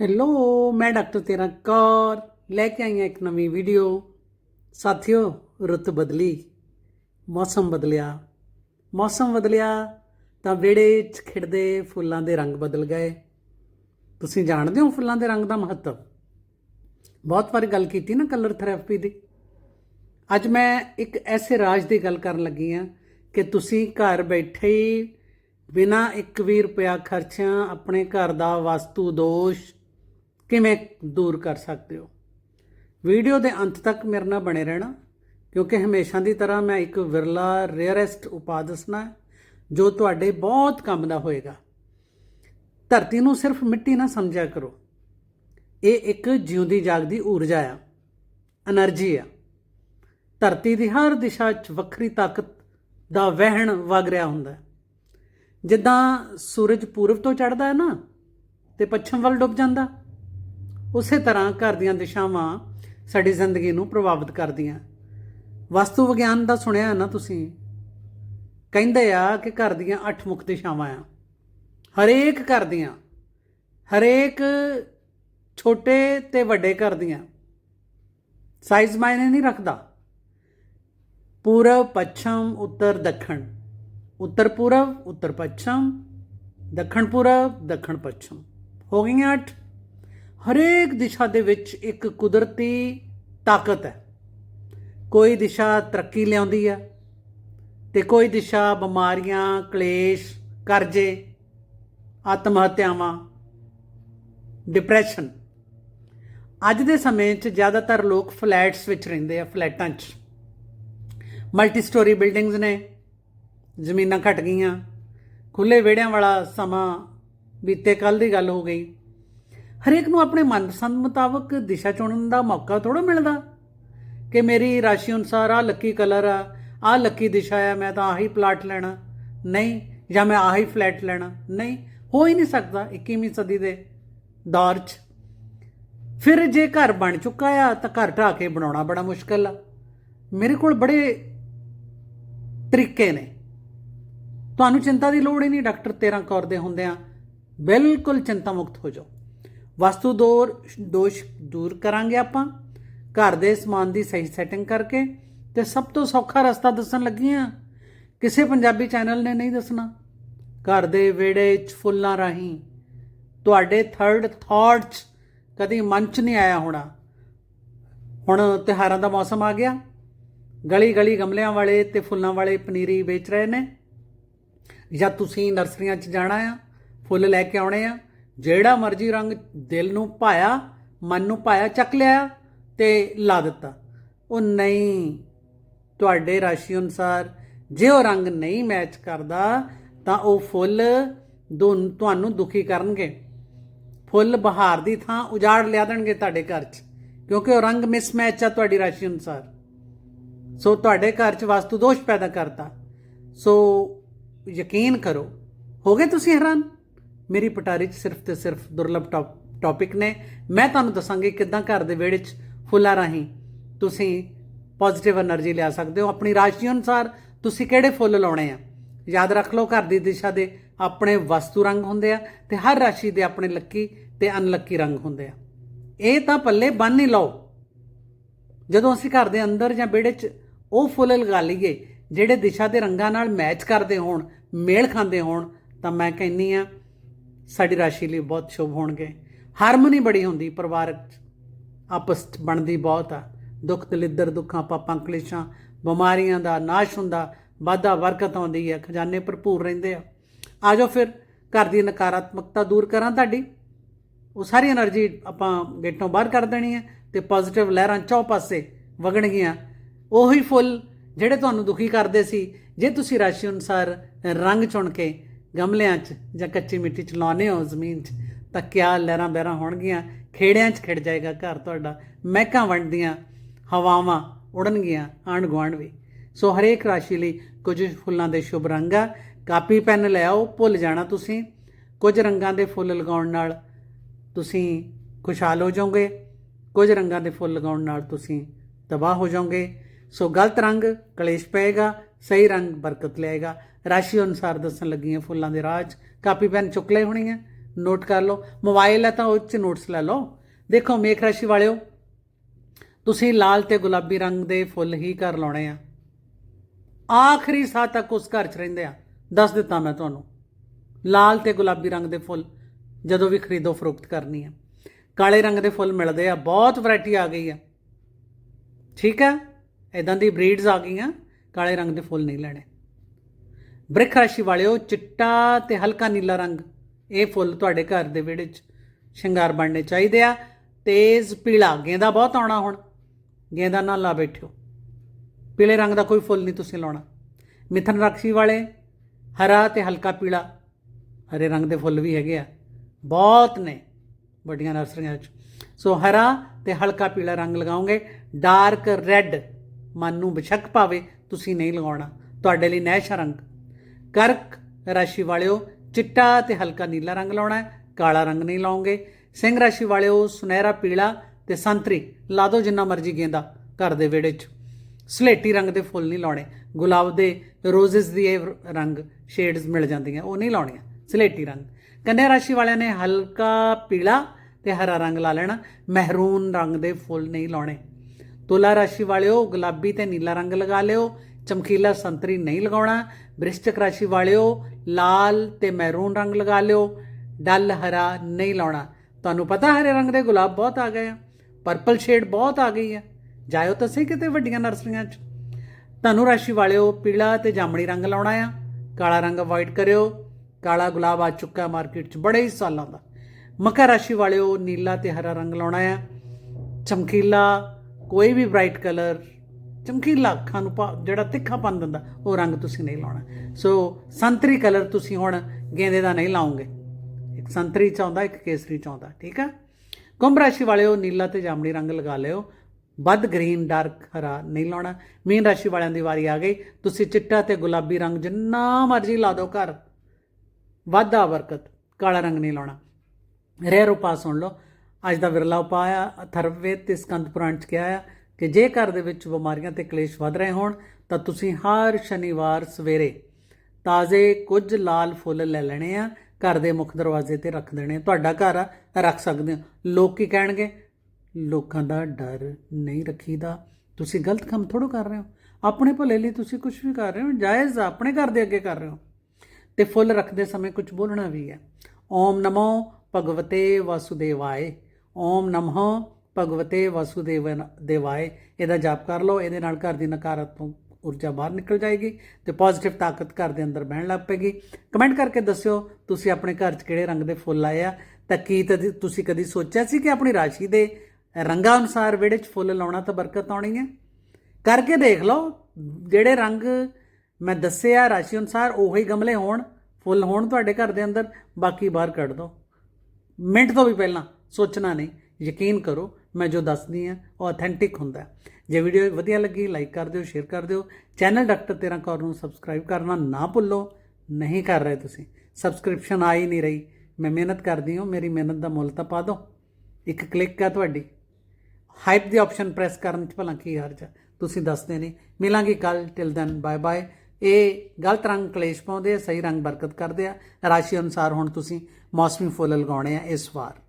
Hello ਮੈਂ doctor ਤੇਰਾ ਕੌਰ। ਲੈ ਕੇ ਆਈ ਹਾਂ ਇੱਕ ਨਵੀਂ ਵੀਡੀਓ ਸਾਥੀਓ, ਰੁੱਤ ਬਦਲੀ, ਮੌਸਮ ਬਦਲਿਆ। ਮੌਸਮ ਬਦਲਿਆ ਤਾਂ ਵਿਹੜੇ 'ਚ ਖਿੜਦੇ ਫੁੱਲਾਂ ਦੇ ਰੰਗ ਬਦਲ ਗਏ। ਤੁਸੀਂ ਜਾਣਦੇ ਹੋ ਫੁੱਲਾਂ ਦੇ ਰੰਗ ਦਾ ਮਹੱਤਵ? ਬਹੁਤ ਵਾਰ ਗੱਲ ਕੀਤੀ ਨਾ ਕਲਰ ਥੈਰੇਪੀ ਦੀ। ਅੱਜ ਮੈਂ ਇੱਕ ਐਸੇ ਰਾਜ ਦੀ ਗੱਲ ਕਰਨ ਲੱਗੀ ਹਾਂ ਕਿ ਤੁਸੀਂ ਘਰ ਬੈਠੇ ਹੀ ਬਿਨਾ 1 ਵੀ ਰੁਪਿਆ ਖਰਚਿਆਂ ਆਪਣੇ ਘਰ ਦਾ ਵਾਸਤੂ ਦੋਸ਼ ਕਿਵੇਂ ਦੂਰ ਕਰ ਸਕਦੇ ਹੋ? ਵੀਡੀਓ ਦੇ ਅੰਤ ਤੱਕ ਮੇਰੇ ਨਾਲ ਬਣੇ ਰਹਿਣਾ, ਕਿਉਂਕਿ ਹਮੇਸ਼ਾ ਦੀ ਤਰ੍ਹਾਂ ਮੈਂ ਇੱਕ ਵਿਰਲਾ ਰੇਅਰੈਸਟ ਉਪਾਅ ਦੱਸਣਾ ਜੋ ਤੁਹਾਡੇ ਬਹੁਤ ਕੰਮ ਦਾ ਹੋਏਗਾ। ਧਰਤੀ ਨੂੰ ਸਿਰਫ ਮਿੱਟੀ ਨਾ ਸਮਝਿਆ ਕਰੋ। ਇਹ ਇੱਕ ਜਿਉਂਦੀ ਜਾਗਦੀ ਊਰਜਾ ਆ એનર્ਜੀ ਆ। ਧਰਤੀ ਦੀ ਹਰ ਦਿਸ਼ਾ 'ਚ ਵੱਖਰੀ ਤਾਕਤ ਦਾ ਵਹਿਣ ਵਗ ਰਿਹਾ ਹੁੰਦਾ ਹੈ। ਜਿੱਦਾਂ ਸੂਰਜ ਪੂਰਬ ਤੋਂ ਚੜਦਾ ਹੈ ਨਾ, ਤੇ ਪੱਛਮ ਵੱਲ ਡੁੱਬ ਜਾਂਦਾ। ਉਸੇ ਤਰ੍ਹਾਂ ਘਰ ਦੀਆਂ ਦਿਸ਼ਾਵਾਂ ਸਾਡੀ ਜ਼ਿੰਦਗੀ ਨੂੰ ਪ੍ਰਭਾਵਿਤ ਕਰਦੀਆਂ। ਵਸਤੂ ਵਿਗਿਆਨ ਦਾ ਸੁਣਿਆ ਨਾ ਤੁਸੀਂ? ਕਹਿੰਦੇ ਆ ਕਿ ਘਰ ਦੀਆਂ 8 ਮੁੱਖ ਦਿਸ਼ਾਵਾਂ ਆ। ਹਰੇਕ ਘਰ ਦੀਆਂ, ਹਰੇਕ ਛੋਟੇ ਤੇ ਵੱਡੇ ਘਰ ਦੀਆਂ। ਸਾਈਜ਼ ਮਾਇਨੇ ਨਹੀਂ ਰੱਖਦਾ। ਪੂਰਬ, ਪੱਛਮ, ਉੱਤਰ, ਦੱਖਣ। ਉੱਤਰ ਪੂਰਬ, ਉੱਤਰ ਪੱਛਮ, ਦੱਖਣ ਪੂਰਬ, ਦੱਖਣ ਪੱਛਮ। ਹੋ ਗਈਆਂ 8 ਹਰੇਕ ਦਿਸ਼ਾ ਦੇ ਵਿੱਚ ਇੱਕ ਕੁਦਰਤੀ ਤਾਕਤ ਹੈ। ਕੋਈ ਦਿਸ਼ਾ ਤਰੱਕੀ ਲਿਆਉਂਦੀ ਹੈ ਤੇ ਕੋਈ ਦਿਸ਼ਾ ਬਿਮਾਰੀਆਂ, ਕਲੇਸ਼, ਕਰਜ਼ੇ ਆਤਮ ਹੱਤਿਆਵਾਂ ਡਿਪਰੈਸ਼ਨ ਅੱਜ ਦੇ ਸਮੇਂ 'ਚ ਜ਼ਿਆਦਾਤਰ ਲੋਕ ਫਲੈਟਸ ਵਿੱਚ ਰਹਿੰਦੇ ਆ, ਫਲੈਟਾਂ 'ਚ। ਮਲਟੀ ਸਟੋਰੀ ਬਿਲਡਿੰਗਸ ਨੇ, ਜ਼ਮੀਨਾਂ ਘਟ ਗਈਆਂ। ਖੁੱਲੇ ਵਿਹੜਿਆਂ ਵਾਲਾ ਸਮਾਂ ਬੀਤੇ ਕੱਲ ਦੀ ਗੱਲ ਹੋ ਗਈ। ਹਰੇਕ ਨੂੰ ਆਪਣੇ ਮਨਪਸੰਦ ਮੁਤਾਬਕ ਦਿਸ਼ਾ ਚੁਣਨ ਦਾ ਮੌਕਾ ਥੋੜਾ ਮਿਲਦਾ। ਕਿ ਮੇਰੀ ਰਾਸ਼ੀ ਅਨੁਸਾਰ ਆ ਲੱਕੀ ਕਲਰ ਆ ਆ ਲੱਕੀ ਦਿਸ਼ਾ ਆ, ਮੈਂ ਤਾਂ ਆਹੀ ਪਲਾਟ ਲੈਣਾ। ਨਹੀਂ, ਜਾਂ ਮੈਂ ਆਹੀ ਫਲੈਟ ਲੈਣਾ। ਨਹੀਂ, ਹੋ ਹੀ ਨਹੀਂ ਸਕਦਾ 21ਵੀਂ ਸਦੀ ਦੇ ਦੌਰ 'ਚ। ਫਿਰ ਜੇ ਘਰ ਬਣ ਚੁੱਕਾ ਆ, ਤਾਂ ਘਰ ਢਾ ਕੇ ਬਣਾਉਣਾ ਬੜਾ ਮੁਸ਼ਕਲ ਆ। ਮੇਰੇ ਕੋਲ ਬੜੇ ਤਰੀਕੇ ਨੇ। ਤੁਹਾਨੂੰ ਚਿੰਤਾ ਦੀ ਲੋੜ ਹੀ ਨਹੀਂ, ਡਾਕਟਰ 13 ਕੌਰ ਦੇ ਹੁੰਦਿਆਂ। ਬਿਲਕੁਲ ਚਿੰਤਾ ਮੁਕਤ ਹੋ ਜਾਓ। ਵਸਤੂ ਦੋਰ, ਦੋਸ਼ ਦੂਰ ਕਰਾਂਗੇ ਆਪਾਂ। ਘਰ ਦੇ ਸਮਾਨ ਦੀ ਸਹੀ ਸੈਟਿੰਗ ਕਰਕੇ ਤੇ ਸਭ ਤੋਂ ਸੌਖਾ ਰਸਤਾ ਦੱਸਣ ਲੱਗੀ ਆ ਕਿਸੇ ਪੰਜਾਬੀ ਚੈਨਲ ਨੇ ਨਹੀਂ ਦੱਸਣਾ। ਘਰ ਦੇ ਵਿਹੜੇ 'ਚ ਫੁੱਲਾਂ ਰਾਹੀਂ। ਤੁਹਾਡੇ ਥਰਡ ਥਾਟ 'ਚ ਕਦੀ ਮਨ 'ਚ ਨਹੀਂ ਆਇਆ ਹੋਣਾ। ਹੁਣ ਤਿਹਾਰਾਂ ਦਾ ਮੌਸਮ ਆ ਗਿਆ। ਗਲੀ ਗਲੀ ਗਮਲਿਆਂ ਵਾਲੇ ਤੇ ਫੁੱਲਾਂ ਵਾਲੇ ਪਨੀਰੀ ਵੇਚ ਰਹੇ ਨੇ। ਜਾਂ ਤੁਸੀਂ ਨਰਸਰੀਆਂ 'ਚ ਜਾਣਾ ਆ, ਫੁੱਲ ਲੈ ਕੇ ਆਉਣੇ ਆ। ਜਿਹੜਾ ਮਰਜ਼ੀ ਰੰਗ ਦਿਲ ਨੂੰ ਭਾਇਆ, ਮਨ ਨੂੰ ਭਾਇਆ, ਚੱਕ ਲਿਆ ਤੇ ਲਾ ਦਿੱਤਾ। ਉਹ ਨਹੀਂ, ਤੁਹਾਡੇ ਰਾਸ਼ੀ ਅਨੁਸਾਰ ਜੇ ਉਹ ਰੰਗ ਨਹੀਂ ਮੈਚ ਕਰਦਾ, ਤਾਂ ਉਹ ਫੁੱਲ ਦੋ ਤੁਹਾਨੂੰ ਦੁਖੀ ਕਰਨਗੇ। ਫੁੱਲ ਬਹਾਰ ਦੀ ਥਾਂ ਉਜਾੜ ਲਿਆ ਦੇਣਗੇ ਤੁਹਾਡੇ ਘਰ 'ਚ, ਕਿਉਂਕਿ ਉਹ ਰੰਗ ਮਿਸਮੈਚ ਆ ਤੁਹਾਡੀ ਰਾਸ਼ੀ ਅਨੁਸਾਰ। ਸੋ ਤੁਹਾਡੇ ਘਰ 'ਚ ਵਾਸਤੂ ਦੋਸ਼ ਪੈਦਾ ਕਰਤਾ। ਸੋ ਯਕੀਨ ਕਰੋ, ਹੋ ਗਏ ਤੁਸੀਂ ਹੈਰਾਨ? ਮੇਰੀ ਪਟਾਰੀ 'ਚ ਸਿਰਫ ਤੇ ਸਿਰਫ ਦੁਰਲਭ ਟੌਪਿਕ ਨੇ। ਮੈਂ ਤੁਹਾਨੂੰ ਦੱਸਾਂਗੀ ਕਿਦਾਂ ਘਰ ਦੇ ਵਿਹੜੇ 'ਚ ਫੁੱਲਾਂ ਰਾਹੀਂ ਤੁਸੀਂ ਪੋਜ਼ਿਟਿਵ એનર્ਜੀ ਲਿਆ ਸਕਦੇ ਹੋ। ਆਪਣੀ ਰਾਸ਼ੀ ਅਨੁਸਾਰ ਤੁਸੀਂ ਕਿਹੜੇ ਫੁੱਲ ਲਾਉਣੇ ਆ? ਯਾਦ ਰੱਖ ਲਓ, ਘਰ ਦੀ ਦਿਸ਼ਾ ਦੇ ਆਪਣੇ ਵਸਤੂ ਰੰਗ ਹੁੰਦੇ ਆ ਤੇ ਹਰ ਰਾਸ਼ੀ ਦੇ ਆਪਣੇ ਲੱਕੀ ਤੇ ਅਨਲੱਕੀ ਰੰਗ ਹੁੰਦੇ ਆ। ਇਹ ਤਾਂ ਪੱਲੇ ਬੰਨ ਹੀ ਲਓ। ਜਦੋਂ ਅਸੀਂ ਘਰ ਦੇ ਅੰਦਰ ਜਾਂ ਵਿਹੜੇ 'ਚ ਉਹ ਫੁੱਲ ਲਗਾ ਲਈਏ, ਜਿਹੜੇ ਦਿਸ਼ਾ ਦੇ ਰੰਗਾਂ ਨਾਲ ਮੈਚ ਕਰਦੇ ਹੋਣ, ਮੇਲ ਖਾਂਦੇ ਹੋਣ, ਤਾਂ ਮੈਂ ਕਹਿੰਨੀ ਆ ਸਾਡੀ ਰਾਸ਼ੀ ਲਈ ਬਹੁਤ ਸ਼ੁਭ ਹੋਣਗੇ। ਹਾਰਮਨੀ ਬੜੀ ਹੁੰਦੀ ਪਰਿਵਾਰਕ ਆਪਸ ਬਣਦੀ ਬਹੁਤ ਆ। ਦੁੱਖ ਦਲਿੱਦਰ, ਦੁੱਖਾਂ, ਪਾਪਾਂ, ਕਲੇਸ਼ਾਂ, ਬਿਮਾਰੀਆਂ ਦਾ ਨਾਸ਼ ਹੁੰਦਾ, ਵਾਧਾ ਬਰਕਤ ਆਉਂਦੀ ਹੈ ਖਜ਼ਾਨੇ ਭਰਪੂਰ ਰਹਿੰਦੇ ਆ। ਆ ਜਾਓ ਫਿਰ, ਘਰ ਦੀ ਨਕਾਰਾਤਮਕਤਾ ਦੂਰ ਕਰਾਂ ਤੁਹਾਡੀ। ਉਹ ਸਾਰੀ એનર્ਜੀ ਆਪਾਂ ਗੇਟੋਂ ਬਾਹਰ ਕਰ ਦੇਣੀ ਹੈ ਤੇ ਪੋਜ਼ਿਟਿਵ ਲਹਿਰਾਂ ਚੌ ਪਾਸੇ ਵਗਣਗੀਆਂ। ਉਹੀ ਫੁੱਲ ਜਿਹੜੇ ਤੁਹਾਨੂੰ ਦੁਖੀ ਕਰਦੇ ਸੀ, ਜੇ ਤੁਸੀਂ ਰਾਸ਼ੀ ਅਨੁਸਾਰ ਰੰਗ ਚੁਣ ਕੇ ਗਮਲਿਆਂ 'ਚ ਜਾਂ ਕੱਚੀ ਮਿੱਟੀ 'ਚ ਲਾਉਨੇ ਹੋ ਜ਼ਮੀਨ 'ਚ, ਤਾਂ ਕਿਆ ਲਹਿਰਾਂ ਬਹਿਰਾਂ ਹੋਣਗੀਆਂ? ਖੇੜਿਆਂ 'ਚ ਖਿੜ ਜਾਏਗਾ ਘਰ ਤੁਹਾਡਾ। ਮਹਿਕਾਂ ਵੰਡਦੀਆਂ, ਹਵਾਵਾਂ ਉੜਨਗੀਆਂ ਆਂਢ ਗੁਆਂਢ ਵੀ। ਸੋ ਹਰੇਕ ਰਾਸ਼ੀ ਲਈ ਕੁਝ ਫੁੱਲਾਂ ਦੇ ਸ਼ੁਭ ਰੰਗ ਆ। ਕਾਪੀ, ਪੈਨ ਲੈ ਆਓ, ਭੁੱਲ ਜਾਣਾ ਤੁਸੀਂ। ਕੁਝ ਰੰਗਾਂ ਦੇ ਫੁੱਲ ਲਗਾਉਣ ਨਾਲ ਤੁਸੀਂ ਖੁਸ਼ਹਾਲ ਹੋ ਜਾਓਗੇ। ਕੁਝ ਰੰਗਾਂ ਦੇ ਫੁੱਲ ਲਗਾਉਣ ਨਾਲ ਤੁਸੀਂ ਤਬਾਹ ਹੋ ਜਾਓਗੇ। ਸੋ ਗਲਤ ਰੰਗ ਕਲੇਸ਼ ਪਏਗਾ, ਸਹੀ ਰੰਗ ਬਰਕਤ ਲਿਆਏਗਾ ਰਾਸ਼ੀ ਅਨੁਸਾਰ ਦੱਸਣ ਲੱਗੀਆਂ ਫੁੱਲਾਂ ਦੇ ਰਾਜ ਕਾਪੀ ਪੈਨ ਚੁੱਕ ਲਏ ਹੈ ਨੋਟ ਕਰ ਲਓ। ਮੋਬਾਈਲ ਹੈ ਤਾਂ ਉਹ 'ਚ ਨੋਟਸ ਲੈ ਲਓ। ਦੇਖੋ, ਮੇਖ ਰਾਸ਼ੀ ਵਾਲਿਓ, ਤੁਸੀਂ ਲਾਲ ਤੇ ਗੁਲਾਬੀ ਰੰਗ ਦੇ ਫੁੱਲ ਹੀ ਘਰ ਲਾਉਣੇ ਆ। ਆਖਰੀ ਸਾਹ ਤੱਕ ਉਸ ਘਰ 'ਚ ਰਹਿੰਦੇ ਆ। ਦੱਸ ਦਿੱਤਾ ਮੈਂ ਤੁਹਾਨੂੰ। ਲਾਲ ਤੇ ਗੁਲਾਬੀ ਰੰਗ ਦੇ ਫੁੱਲ ਜਦੋਂ ਵੀ ਖਰੀਦੋ, ਫਰੋਖਤ ਕਰਨੀ ਆ। ਕਾਲੇ ਰੰਗ ਦੇ ਫੁੱਲ ਮਿਲਦੇ ਆ। ਬਹੁਤ ਵੈਰਾਈਟੀ ਆ ਗਈ ਆ। ਠੀਕ ਹੈ ਇਦਾਂ ਦੀ ਬਰੀਡਸ ਆ ਗਈਆਂ, ਕਾਲੇ ਰੰਗ ਦੇ ਫੁੱਲ ਨਹੀਂ ਲੈਣੇ। ਬ੍ਰਿਖ ਰਾਸ਼ੀ ਵਾਲਿਓ, ਚਿੱਟਾ ਤੇ ਹਲਕਾ ਨੀਲਾ ਰੰਗ, ਇਹ ਫੁੱਲ ਤੁਹਾਡੇ ਘਰ ਦੇ ਵਿਹੜੇ 'ਚ ਸ਼ਿੰਗਾਰ ਬਣਨੇ ਚਾਹੀਦੇ ਆ। ਤੇਜ਼ ਪੀਲਾ, ਗੇਂਦਾ ਬਹੁਤ ਆਉਣਾ ਹੁਣ। ਗੇਂਦਾ ਨਾਲ ਲਾ ਬੈਠਿਓ। ਪੀਲੇ ਰੰਗ ਦਾ ਕੋਈ ਫੁੱਲ ਨਹੀਂ ਤੁਸੀਂ ਲਾਉਣਾ। ਮਿਥਨ ਰਾਸ਼ੀ ਵਾਲੇ, ਹਰਾ ਤੇ ਹਲਕਾ ਪੀਲਾ, ਹਰੇ ਰੰਗ ਦੇ ਫੁੱਲ ਵੀ ਹੈਗੇ ਆ। ਬਹੁਤ ਨੇ ਵੱਡੀਆਂ ਨਰਸਰੀਆਂ 'ਚ। ਸੋ ਹਰਾ ਤੇ ਹਲਕਾ ਪੀਲਾ ਰੰਗ ਲਗਾਓਗੇ, ਡਾਰਕ ਰੈੱਡ ਮਨ ਨੂੰ ਬਿਸ਼ੱਕ ਪਾਵੇ, ਤੁਸੀਂ ਨਹੀਂ ਲਗਾਉਣਾ। ਤੁਹਾਡੇ ਲਈ ਨੈਸ਼ ਰੰਗ। ਕਰਕ ਰਾਸ਼ੀ ਵਾਲਿਓ ਚਿੱਟਾ ਤੇ ਹਲਕਾ ਨੀਲਾ ਰੰਗ ਲਾਉਣਾ ਹੈ, ਕਾਲਾ ਰੰਗ ਨਹੀਂ ਲਾਉਂਗੇ ਸਿੰਘ ਰਾਸ਼ੀ ਵਾਲਿਓ ਸੁਨਹਿਰਾ, ਪੀਲਾ ਤੇ ਸੰਤਰੀ, ਲਾ ਦਿਓ ਜਿੰਨਾ ਮਰਜ਼ੀ ਗੇਂਦਾ ਘਰ ਦੇ ਵਿਹੜੇ 'ਚ। ਸਲੇਟੀ ਰੰਗ ਦੇ ਫੁੱਲ ਨਹੀਂ ਲਾਉਣੇ। ਗੁਲਾਬ ਦੇ ਰੋਜ਼ਸ ਦੀ ਇਹ ਰੰਗ ਸ਼ੇਡਸ ਮਿਲ ਜਾਂਦੀਆਂ, ਉਹ ਨਹੀਂ ਲਾਉਣੀਆਂ। ਸਲੇਟੀ ਰੰਗ। ਕੰਨਿਆ ਰਾਸ਼ੀ ਵਾਲਿਆਂ ਨੇ ਹਲਕਾ, ਪੀਲਾ ਤੇ ਹਰਾ ਰੰਗ ਲਾ ਲੈਣਾ। ਮਹਿਰੂਨ ਰੰਗ ਦੇ ਫੁੱਲ ਨਹੀਂ ਲਾਉਣੇ। ਤੁਲਾ ਰਾਸ਼ੀ ਵਾਲਿਓ, ਗੁਲਾਬੀ ਤੇ ਨੀਲਾ ਰੰਗ ਲਗਾ ਲਿਓ। ਚਮਕੀਲਾ ਸੰਤਰੀ ਨਹੀਂ ਲਗਾਉਣਾ। ਬ੍ਰਿਸ਼ਚਕ ਰਾਸ਼ੀ ਵਾਲਿਓ, ਲਾਲ ਤੇ ਮੈਰੂਨ ਰੰਗ ਲਗਾ ਲਿਓ। ਡਲ ਹਰਾ ਨਹੀਂ ਲਾਉਣਾ। ਤੁਹਾਨੂੰ ਪਤਾ ਹਰੇ ਰੰਗ ਦੇ ਗੁਲਾਬ ਬਹੁਤ ਆ ਗਏ ਆ। ਪਰਪਲ ਸ਼ੇਡ ਬਹੁਤ ਆ ਗਈ ਆ। ਜਾਇਓ ਤਾਂ ਸਹੀ ਕਿਤੇ ਵੱਡੀਆਂ ਨਰਸਰੀਆਂ 'ਚ। ਧਨੁ ਰਾਸ਼ੀ ਵਾਲਿਓ, ਪੀਲਾ ਤੇ ਜਾਮਣੀ ਰੰਗ ਲਾਉਣਾ ਆ। ਕਾਲਾ ਰੰਗ ਅਵੋਇਡ ਕਰਿਓ। ਕਾਲਾ ਗੁਲਾਬ ਆ ਚੁੱਕਾ ਮਾਰਕੀਟ 'ਚ ਬੜੇ ਹੀ ਸਾਲਾਂ ਦਾ। ਮਕਰ ਰਾਸ਼ੀ ਵਾਲਿਓ, ਨੀਲਾ ਤੇ ਹਰਾ ਰੰਗ ਲਾਉਣਾ ਆ। ਚਮਕੀਲਾ ਕੋਈ ਵੀ ਬ੍ਰਾਈਟ ਕਲਰ ਚਮਕੀਲਾ ਅੱਖਾਂ ਨੂੰ ਭਾ- ਜਿਹੜਾ ਤਿੱਖਾਪਨ ਦਿੰਦਾ, ਉਹ ਰੰਗ ਤੁਸੀਂ ਨਹੀਂ ਲਾਉਣਾ। ਸੋ ਸੰਤਰੀ ਕਲਰ ਤੁਸੀਂ ਹੁਣ ਗੇਂਦੇ ਦਾ ਨਹੀਂ ਲਾਉਂਗੇ। ਇੱਕ ਸੰਤਰੀ ਚਾਹੁੰਦਾ, ਇੱਕ ਕੇਸਰੀ ਚਾਹੁੰਦਾ, ਠੀਕ ਆ? ਕੁੰਭ ਰਾਸ਼ੀ ਵਾਲਿਓ, ਨੀਲਾ ਤੇ ਜਾਮਣੀ ਰੰਗ ਲਗਾ ਲਿਓ। ਵੱਧ ਗ੍ਰੀਨ ਡਾਰਕ ਹਰਾ ਨਹੀਂ ਲਾਉਣਾ। ਮੀਨ ਰਾਸ਼ੀ ਵਾਲਿਆਂ ਦੀ ਵਾਰੀ ਆ ਗਈ। ਤੁਸੀਂ ਚਿੱਟਾ ਤੇ ਗੁਲਾਬੀ ਰੰਗ ਜਿੰਨਾ ਮਰਜ਼ੀ ਲਾ ਦਿਓ ਘਰ। ਵਾਧਾ ਬਰਕਤ, ਕਾਲਾ ਰੰਗ ਨਹੀਂ ਲਾਉਣਾ। ਰੇਰ ਉਪਾਅ ਸੁਣ ਲਓ। ਅੱਜ ਦਾ ਵਿਰਲਾ ਉਪਾਅ ਆ ਅਥਰਵੇਦ ਤੇ ਸਕੰਦ ਪੁਰਾਣ ਚ ਕਿਹਾ ਆ ਕਿ ਜੇ ਘਰ ਦੇ ਵਿੱਚ ਬਿਮਾਰੀਆਂ ਤੇ ਕਲੇਸ਼ ਵੱਧ ਰਹੇ ਹੋਣ ਤਾਂ ਤੁਸੀਂ ਹਰ ਸ਼ਨੀਵਾਰ ਸਵੇਰੇ ਤਾਜ਼ੇ ਕੁਝ ਲਾਲ ਫੁੱਲ ਲੈ ਲੈਣੇ ਆ ਘਰ ਦੇ ਮੁੱਖ ਦਰਵਾਜ਼ੇ ਤੇ ਰੱਖ ਦੇਣੇ ਆ। ਤੁਹਾਡਾ ਘਰ ਆ ਰੱਖ ਸਕਦੇ ਹੋ। ਲੋਕ ਕੀ ਕਹਿਣਗੇ? ਲੋਕਾਂ ਦਾ ਡਰ ਨਹੀਂ ਰੱਖੀਦਾ। ਤੁਸੀਂ ਗਲਤ ਕੰਮ ਥੋੜੋ ਕਰ ਰਹੇ ਹੋ। ਆਪਣੇ ਭਲੇ ਲਈ ਤੁਸੀਂ ਕੁਝ ਵੀ ਕਰ ਰਹੇ ਹੋ ਜਾਇਜ਼ ਆ, ਆਪਣੇ ਘਰ ਦੇ ਅੱਗੇ ਕਰ ਰਹੇ ਹੋ। ਤੇ ਫੁੱਲ ਰੱਖਦੇ ਸਮੇਂ ਕੁਝ ਬੋਲਣਾ ਵੀ ਹੈ। ਓਮ ਨਮੋ ਭਗਵਤੇ ਵਾਸੁਦੇਵਾਏ। ਓਮ ਨਮੋ ਭਗਵਤੇ ਵਾਸੁਦੇਵ ਦੇਵਾਏ। ਇਹਦਾ ਜਾਪ ਕਰ ਲਓ, ਇਹਦੇ ਨਾਲ ਘਰ ਦੀ ਨਕਾਰਾਤਮਕ ਊਰਜਾ ਬਾਹਰ ਨਿਕਲ ਜਾਏਗੀ ਤੇ ਪੋਜ਼ਿਟਿਵ ਤਾਕਤ ਘਰ ਦੇ ਅੰਦਰ ਬਹਿਣ ਲੱਗ ਪਏਗੀ ਕਮੈਂਟ ਕਰਕੇ ਦੱਸਿਓ, ਤੁਸੀਂ ਆਪਣੇ ਘਰ 'ਚ ਕਿਹੜੇ ਰੰਗ ਦੇ ਫੁੱਲ ਲਾਏ ਆ? ਤਾਂ ਕੀ ਤਦ- ਤੁਸੀਂ ਕਦੀ ਸੋਚਿਆ ਸੀ ਕਿ ਆਪਣੀ ਰਾਸ਼ੀ ਦੇ ਰੰਗਾਂ ਅਨੁਸਾਰ ਵਿਹੜੇ 'ਚ ਫੁੱਲ ਲਾਉਣਾ ਤਾਂ ਬਰਕਤ ਆਉਣੀ ਹੈ ਕਰਕੇ ਦੇਖ ਲਓ, ਜਿਹੜੇ ਰੰਗ ਮੈਂ ਦੱਸਿਆ ਰਾਸ਼ੀ ਅਨੁਸਾਰ ਉਹੀ ਗਮਲੇ ਹੋਣ, ਫੁੱਲ ਹੋਣ ਤੁਹਾਡੇ ਘਰ ਦੇ ਅੰਦਰ, ਬਾਕੀ ਬਾਹਰ ਕੱਢ ਦਿਓ ਮਿੰਟ ਤੋਂ ਵੀ ਪਹਿਲਾਂ ਸੋਚਣਾ ਨਹੀਂ, ਯਕੀਨ ਕਰੋ, ਮੈਂ ਜੋ ਦੱਸਦੀ ਆ ਉਹ ਅਥੈਂਟਿਕ ਹੁੰਦਾ ਜੇ ਵੀਡੀਓ ਵਧੀਆ ਲੱਗੀ ਲਾਈਕ ਕਰ ਦਿਓ ਸ਼ੇਅਰ ਕਰ ਦਿਓ। ਚੈਨਲ ਡਾਕਟਰ ਤੇਰਾ ਕੌਰ ਨੂੰ ਸਬਸਕ੍ਰਾਈਬ ਕਰਨਾ ਨਾ ਭੁੱਲੋ। ਨਹੀਂ ਕਰ ਰਹੇ ਤੁਸੀਂ। ਸਬਸਕ੍ਰਿਪਸ਼ਨ ਆ ਹੀ ਨਹੀਂ ਰਹੀ। ਮੈਂ ਮਿਹਨਤ ਕਰਦੀ ਹਾਂ, ਮੇਰੀ ਮਿਹਨਤ ਦਾ ਮੁੱਲ ਤਾਂ ਪਾ ਦਿਓ। ਇੱਕ ਕਲਿੱਕ ਆ ਤੁਹਾਡੀ। ਹਾਈਪ ਦੀ ਆਪਸ਼ਨ ਪ੍ਰੈਸ ਕਰਨ ਚ ਭਲਾ ਕੀ ਹਰਜ ਆ? ਤੁਸੀਂ ਦੱਸਦੇ ਨੇ ਮਿਲਾਂਗੇ ਕੱਲ ਟਿਲ ਦੈਨ ਬਾਏ ਬਾਏ ਇਹ ਗਲਤ ਰੰਗ ਕਲੇਸ਼ ਪਾਉਂਦੇ ਆ, ਸਹੀ ਰੰਗ ਬਰਕਤ ਕਰਦੇ ਆ। ਰਾਸ਼ੀ ਅਨੁਸਾਰ ਹੁਣ ਤੁਸੀਂ ਮੌਸਮੀ ਫੁੱਲ ਲਗਾਉਣੇ ਆ ਇਸ ਵਾਰ।